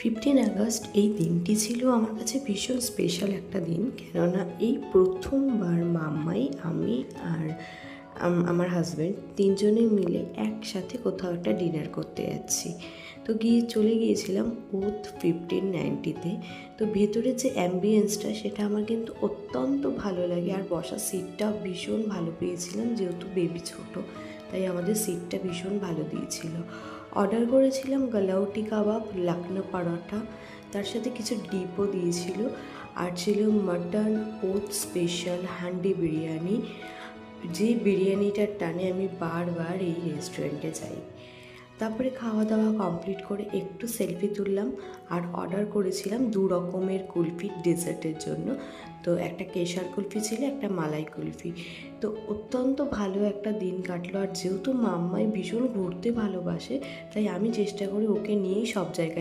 Fifteen August এই দিনটি ছিল আমার কাছে ভীষণ স্পেশাল একটা দিন। কেননা এই প্রথমবার মাম্মাই, আমি আর আমার হাজব্যান্ড তিনজনে মিলে একসাথে কোথাও একটা ডিনার করতে যাচ্ছি। তো গিয়ে চলে গিয়েছিলাম ওথ ফিফটিন নাইনটিতে তো। ভেতরে যে অ্যাম্বিয়েন্সটা সেটা আমার কিন্তু অত্যন্ত ভালো লাগে। আর বসার সিটটাও ভীষণ ভালো পেয়েছিলাম, যেহেতু বেবি ছোট। তাই আমাদের সিটটা ভীষণ ভালো দিয়েছিল। অর্ডার করেছিলাম গালাউটি কাবাব লাকনো পরোটা তার সাথে কিছু ডিপও দিয়েছিল। আর ছিল মাটন ওথ স্পেশাল হান্ডি বিরিয়ানি। যে বিরিয়ানিটার টানে আমি বারবার এই রেস্টুরেন্টে যাই। তারপরে খাওয়া দাওয়া কমপ্লিট করে একটু সেলফি তুললাম আর অর্ডার করেছিলাম দু রকমের কুলফি ডেজার্টের জন্য। তো একটা কেশার কুলফি ছিল, একটা মালাই কুলফি। তো অত্যন্ত ভালো একটা দিন কাটলো আর যেহেতু মাম্মাই ভীষণ ঘুরতে ভালোবাসে, তাই আমি চেষ্টা করি ওকে নিয়েই সব জায়গায়